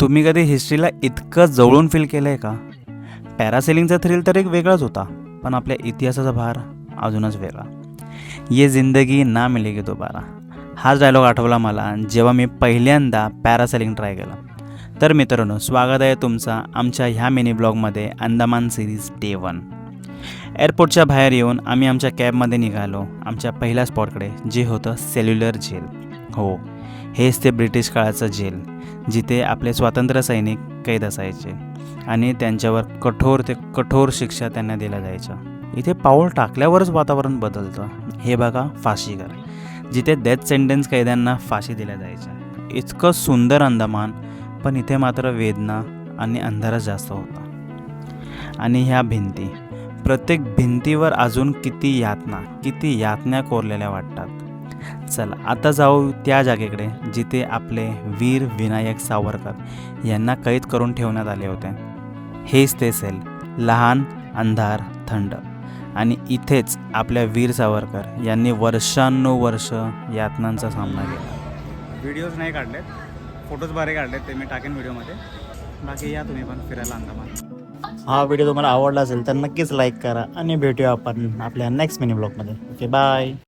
तुम्ही कधी हिस्ट्रीला इतकं जवळून फील केलं आहे का पॅरासेलिंगचा थ्रिल तर एक वेगळाच होता पण आपल्या इतिहासाचा भार अजूनच वेगळा. ये जिंदगी ना मिलेगी दोबारा. हाच डायलॉग आठवला मला जेव्हा मी पहिल्यांदा पॅरासेलिंग ट्राय केला. तर मित्रांनो स्वागत आहे तुमचा आमच्या ह्या मिनी ब्लॉगमध्ये अंदमान सिरीज डे वन एअरपोर्टच्या बाहेर येऊन आम्ही आमच्या कॅबमध्ये निघालो आमच्या पहिल्या स्पॉटकडे जे होतं सेल्युलर जेल हो हेच ते ब्रिटिश काळाचं जेल जिथे आपले स्वातंत्र्य सैनिक कैद असायचे आणि त्यांच्यावर कठोर ते कठोर शिक्षा त्यांना दिल्या जायच्या. इथे पाऊल टाकल्यावरच वातावरण बदलतं. हे बघा फाशीघर जिथे डेथ सेंटेन्स कैद्यांना फाशी दिल्या जायच्या. इतकं सुंदर अंदमान पण इथे मात्र वेदना आणि अंधारच जास्त होता. आणि ह्या भिंती प्रत्येक भिंतीवर अजून किती यातना किती यातना कोरलेल्या वाटतात. चला आता जाऊ त्या जागेकडे जिथे आपले वीर विनायक सावरकर यांना कैद करून ठेवण्यात आले होते. हेच ते सेल लहान अंधार थंड. आणि इथेच आपल्या वीर सावरकर यांनी वर्षानुवर्ष यातनांचा सामना केला. व्हिडिओज नाही काढलेत फोटोज बरे काढलेत ते मी टाकेन व्हिडिओमध्ये. बाकी या तुम्ही पण फिरायला अंदामान हा व्हिडिओ तुम्हाला आवडला असेल तर नक्कीच लाईक करा आणि भेटूया आपण आपल्या नेक्स्ट मिनी ब्लॉगमध्ये. Okay bye.